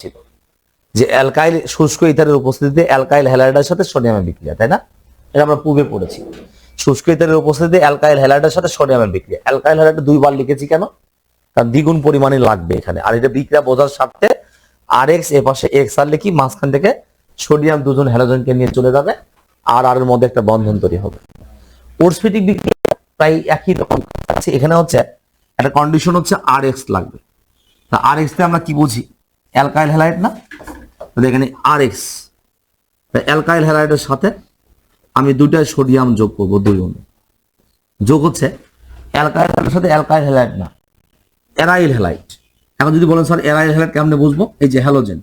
ছিল যে অ্যালকাইল শুষ্ক ইথারের উপস্থিতিতে অ্যালকাইল হ্যালাইডের সাথে সোডিয়ামের বিক্রিয়া, তাই না? এটা আমরা পূর্বে পড়েছি। শুষ্ক ইথারের উপস্থিতিতে অ্যালকাইল হ্যালাইডের সাথে সোডিয়ামের বিক্রিয়া। অ্যালকাইল হ্যালাইড দুইবার লিখেছি কেন? কারণ দ্বিগুণ পরিমাণে লাগবে এখানে। আর এটা বিক্রিয়া বোঝার স্বার্থে আর এক্স এ পাশে এক্স আর লিখি, মাঝখান থেকে সোডিয়াম দুজন হ্যালোজনকে নিয়ে চলে যাবে। আর আর এর মধ্যে একটা বন্ধন তৈরি হবে। ওরসফিটিক বিক্রিয়া প্রায় একই রকম। আছে এখানে হচ্ছে একটা কন্ডিশন হচ্ছে আর এক্স লাগবে আর এক্স আমরা কি বুঝি? অ্যালকাইল হ্যালাইড না? তাহলে এখানে আর এক্স অ্যালকাইল হ্যালাইডের সাথে আমি দুটাই সোডিয়াম যোগ করব দুই অণু। যোগ হচ্ছে অ্যালকাইল হ্যালাইডের সাথে অ্যালকাইল হ্যালাইড না। অ্যারাইল হ্যালাইড এখন যদি বলেন স্যার অ্যারাইল হ্যালাইড কেমনে বুঝব? এই যে হ্যালোজেন।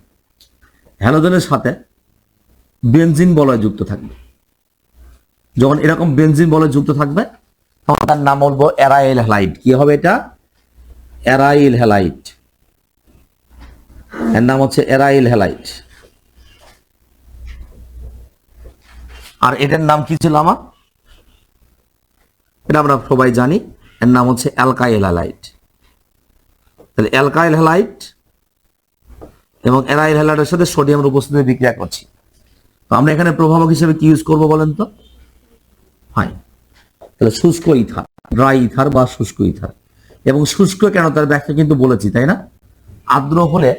হ্যালোজেনের সাথে বেনজিন বলয় যুক্ত থাকবে। যখন এরকম বেনজিন বলয় যুক্ত থাকবে, তখন তার নাম বলব অ্যারাইল হ্যালাইড কি হবে এটা? অ্যারাইল হ্যালাইড এর নাম হচ্ছে অ্যারাইল হ্যালাইড আর এটার নাম কি ছিল আমার? এটা আমরা সবাই জানি। এর নাম হচ্ছে অ্যালকাইল হ্যালাইড তাহলে অ্যালকাইল হ্যালাইড এবং অ্যারাইল হ্যালাইডের সাথে সোডিয়ামের উপস্থিতি বিক্রিয়া করছি। তো আমরা এখানে প্রভাবক হিসেবে কি ইউজ করব বলেন তো? ফাইন তাহলে শুষ্ক ইথার, ড্রাই ইথার বা শুষ্ক ইথার। এবং শুষ্ক কেন? তার ব্যাখ্যা কিন্তু বলেছি, তাই না? আর্দ্র হলে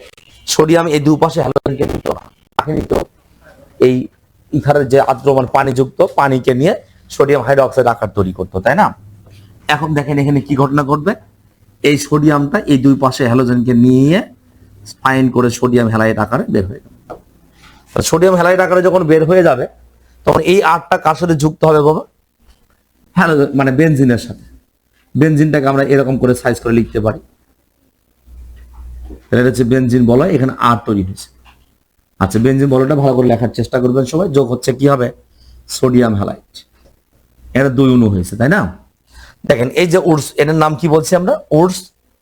সোডিয়াম এই দুপাশে হ্যালোজেনকে নিত না নিত এই ইথারের যে আর্দ্র মানে পানিযুক্ত পানিকে নিয়ে সোডিয়াম হাইড্রোক্সাইড আকার তৈরি করতো, তাই না? এখন দেখেন এখানে কি ঘটনা ঘটবে? এই সোডিয়ামটা এই দুই পাশে হ্যালোজেনকে নিয়ে স্পাইন করে সোডিয়াম হ্যালাইড আকারে বের হয়ে যাবে সোডিয়াম হ্যালাইড আকারে যখন বের হয়ে যাবে, তখন এই আটটা কার সাথে যুক্ত হবে বাবা? হ্যালোজেন মানে বেনজিনের সাথে। বেনজিনটাকে আমরা এরকম করে সাইজ করে লিখতে পারি। এটা হচ্ছে বেনজিন বলয়, এখানে আর তৈরি হয়েছে। আচ্ছা বেঞ্জিন বলয়টা ভালো করে লেখার চেষ্টা করবেন সবাই। যোগ হচ্ছে কি হবে? সোডিয়াম হ্যালাইড এটা দুই অণু হয়েছে, তাই না? দেখেন, এই যে উডস এটার নাম কি বলছি আমরা? উডস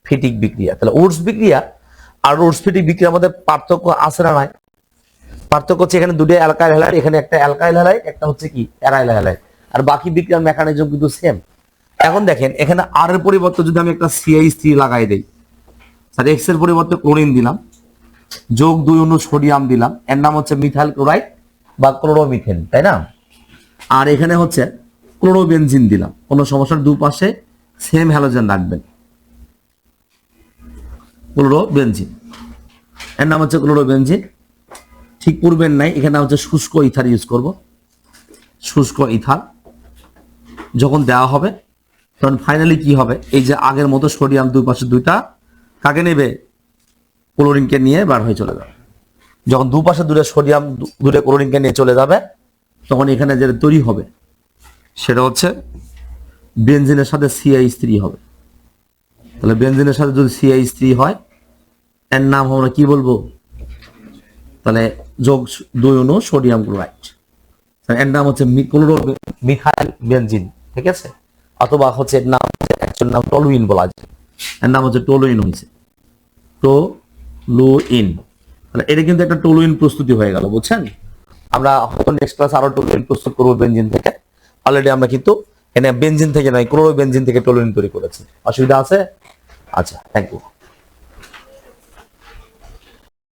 ফিটিক বিক্রিয়া। তাহলে উডস বিক্রিয়া আর উডস ফিটিক বিক্রিয়ার মধ্যে পার্থক্য আছে না নাই? পার্থক্য হচ্ছে এখানে দুটো অ্যালকাইল হ্যালাইড এখানে একটা অ্যালকাইল হ্যালাইড একটা হচ্ছে কি? অ্যারাইল হ্যালাইড আর বাকি বিক্রিয়ার মেকানিজম কিন্তু সেম এখন দেখেন, এখানে আর এর পরিবর্তে যদি আমি একটা সিআইএস থ্রি লাগাই দেই স্যার এক্সের পরিবর্তে ক্লোরিন দিলাম, যোগ দুই অনু সোডিয়াম দিলাম, এর নাম হচ্ছে মিথাইল ক্লোরাইড বা ক্লোরোমিথেন তাই না? আর এখানে হচ্ছে ক্লোরোবেনজিন দিলাম, কোনো সমস্যার দুপাশে সেম হ্যালোজেন রাখবেন। ক্লোরোবেনজিন এর নাম হচ্ছে ক্লোরোবেনজিন ঠিক পূর্বের নাই, এখানে হচ্ছে শুষ্ক ইথার ইউজ করব। শুষ্ক ইথার যখন দেওয়া হবে, তখন ফাইনালি কি হবে? এই যে আগের মতো সোডিয়াম দুই পাশে দুইটা কাকে নেবে? ক্লোরিনকে নিয়ে বার হয়ে চলে যাবে। যখন দুপাশে দূরে সোডিয়াম দূরে ক্লোরিনকে নিয়ে চলে যাবে, তখন এখানে যেটা তৈরি হবে, সেটা হচ্ছে বেনজিনের সাথে সিআই স্ত্রী হবে। তাহলে বেনজিনের সাথে যদি সিআই স্ত্রী হয়, এর নাম আমরা কি বলব? তাহলে যোগ দুই অণু সোডিয়াম ক্লোরাইড এর নাম হচ্ছে ক্লোরো মিথাইল বেনজিন ঠিক আছে? অথবা হচ্ছে এর নাম হচ্ছে অ্যাকচুয়াল নাম টলুইন বলা যায়। এর নাম হচ্ছে টলুইন হয়েছে টোলুইন। তাহলে এটা কিন্তু একটা টলুইন প্রস্তুতি হয়ে গেল, বুঝছেন? আমরা হয়তো নেক্সট ক্লাস আরও টলুইন প্রস্তুত করব বেঞ্জিন থেকে। অলরেডি আমরা কিন্তু এখানে বেঞ্জিন থেকে নয়, ক্লোরো বেঞ্জিন থেকে টলুইন তৈরি করেছি। অসুবিধা আছে? আচ্ছা থ্যাংক ইউ